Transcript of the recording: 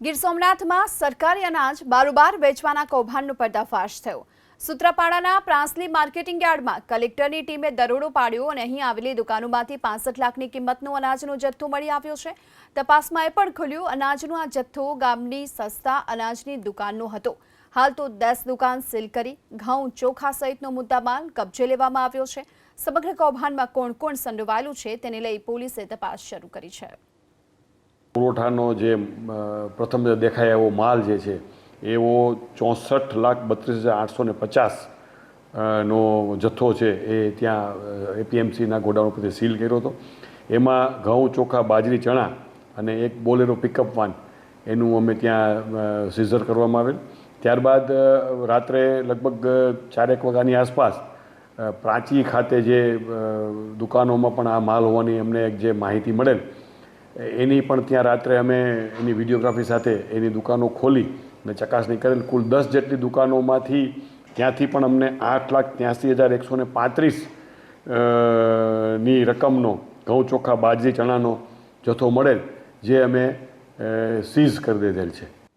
ગીર સોમનાથમાં સરકારી અનાજ બારોબાર વેચવાના કૌભાંડનો પર્દાફાશ થયો. સૂત્રાપાડાના પ્રાંસલી માર્કેટિંગ યાર્ડમાં કલેક્ટરની ટીમે દરોડો પાડ્યો અને અહીં આવેલી દુકાનોમાંથી પાસઠ લાખની કિંમતનો અનાજનો જથ્થો મળી આવ્યો છે. તપાસમાં એ પણ ખુલ્યું, અનાજનો આ જથ્થો ગામની સસ્તા અનાજની દુકાનનો હતો. હાલ તો દસ દુકાન સીલ કરી, ઘઉં ચોખા સહિતનો મુદ્દામાલ કબજે લેવામાં આવ્યો છે. સમગ્ર કૌભાંડમાં કોણ કોણ સંડોવાયેલું છે તેને લઈ પોલીસે તપાસ શરૂ કરી છે. પુરવઠાનો જે પ્રથમ દેખાય એવો માલ જે છે, એવો ચોસઠ લાખ બત્રીસ હજાર આઠસો ને પચાસ નો જથ્થો છે એ ત્યાં એપીએમસીના ગોડાઉન પરથી સીલ કર્યો હતો. એમાં ઘઉં, ચોખા, બાજરી, ચણા અને એક બોલેરો પિકઅપ વાન એનું અમે ત્યાં સીઝર કરવામાં આવેલ. ત્યારબાદ રાત્રે લગભગ ચારેક વાગ્યાની આસપાસ પ્રાચી ખાતે જે દુકાનોમાં પણ આ માલ હોવાની અમને એક જે માહિતી મળેલ એની પણ ત્યાં રાત્રે અમે એની વિડીયોગ્રાફી સાથે એની દુકાનો ખોલી અને ચકાસણી કરેલ. કુલ દસ જેટલી દુકાનોમાંથી ત્યાંથી પણ અમને આઠ લાખ ત્યાંસી હજાર એકસો ને પાંત્રીસની રકમનો ઘઉં ચોખા, બાજરી, ચણાનો જથ્થો મળેલ, જે અમે સીઝ કરી દીધેલ છે.